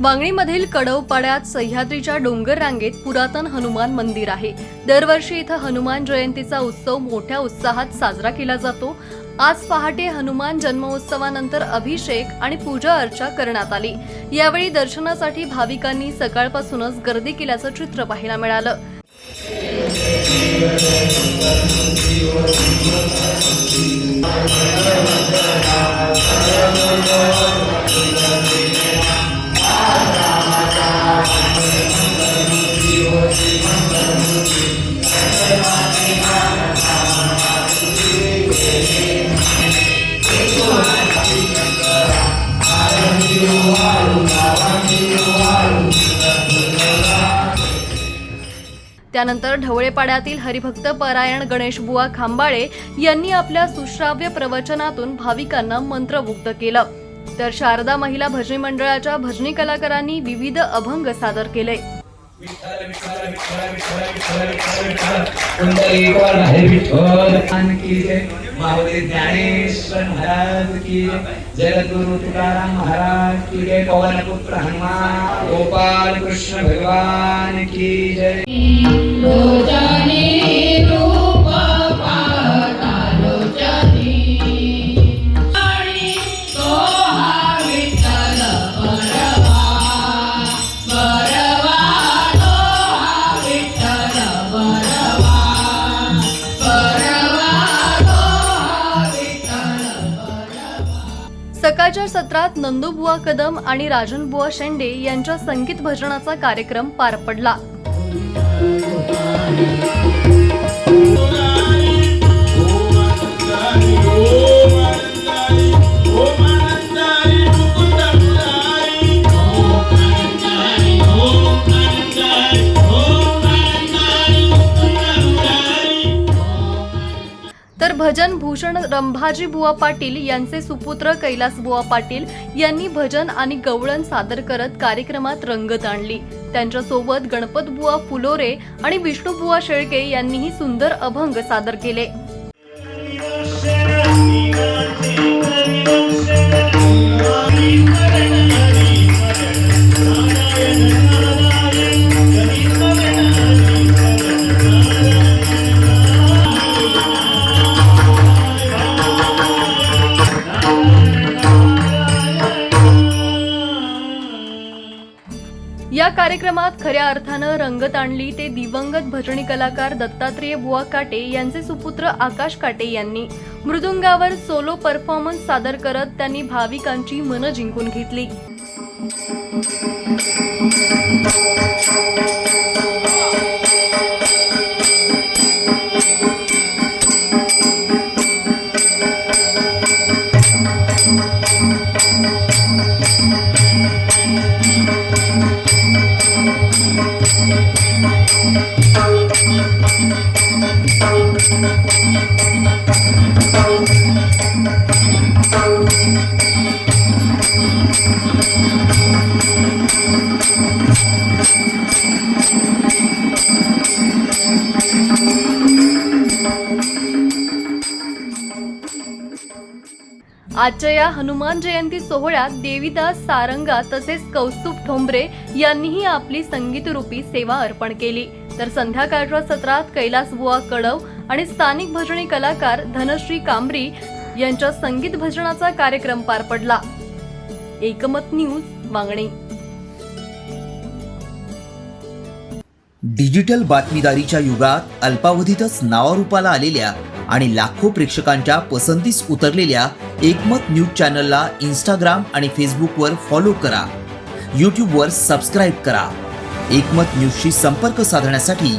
वांगणीमधील कडवपाड्यात सह्याद्रीच्या डोंगर रांगेत पुरातन हनुमान मंदिर आहे. दरवर्षी इथं हनुमान जयंतीचा उत्सव मोठ्या उत्साहात साजरा केला जातो. आज पहाटे हनुमान जन्मोत्सवानंतर अभिषेक आणि पूजा अर्चा करण्यात आली. यावेळी दर्शनासाठी भाविकांनी सकाळपासूनच गर्दी केल्याचं चित्र पाहायला मिळालं. त्यानंतर ढवळेपाड्यातील हरिभक्त परायण गणेश बुवा खांबाळे यांनी आपल्या सुश्राव्य प्रवचनातून भाविकांना मंत्रमुग्ध केलं. तर शारदा महिला भजनी मंडळाच्या भजनी कलाकारांनी विविध अभंग सादर केले. विठ्ठल माऊली ज्ञानेश्वर महाराज की जय जगद्गुरु तुकाराम महाराज की जय पवन पुत्र हनुमान गोपाल कृष्ण भगवान की जय। सकाळच्या सत्रात नंदूबुवा कदम आणि राजनबुवा शेंडे यांच्या संगीत भजनाचा कार्यक्रम पार पडला. भजन भूषण रंभाजी बुवा पाटील यांचे सुपुत्र कैलास बुवा पाटील यांनी भजन आणि गवळण सादर करत कार्यक्रमात रंगत आणली. त्यांच्यासोबत गणपत बुवा फुलोरे आणि विष्णुबुवा शेळके यांनीही सुंदर अभंग सादर केले. कार्यक्रमात खऱ्या अर्थानं रंगत आणली ते दिवंगत भजनी कलाकार दत्तात्रेय बुवा काटे यांचे सुपुत्र आकाश काटे यांनी. मृदुंगावर सोलो परफॉर्मन्स सादर करत त्यांनी भाविकांची मनं जिंकून घेतली. आजच्या या हनुमान जयंती सोहळ्यात देवीदास सारंगा तसेच कौस्तुभ ठोंबरे यांनीही आपली संगीतरूपी सेवा अर्पण केली. तर संध्याकाळच्या सत्रात कैलास बुवा कडव आणि स्थानिक भजनी कलाकार धनश्री कांबरी यांच्या संगीत भजनाचा कार्यक्रम पार पडला. एकमत न्यूज मागणी. डिजिटल बातमीदारीच्या युगात अल्पावधीतच नावारूपाला आलेल्या आणि लाखो प्रेक्षकांच्या पसंतीस उतरलेल्या एकमत न्यूज चॅनलला इंस्टाग्राम आणि फेसबुकवर फॉलो करा. यूट्यूबवर सबस्क्राईब करा. एकमत न्यूजशी संपर्क साधण्यासाठी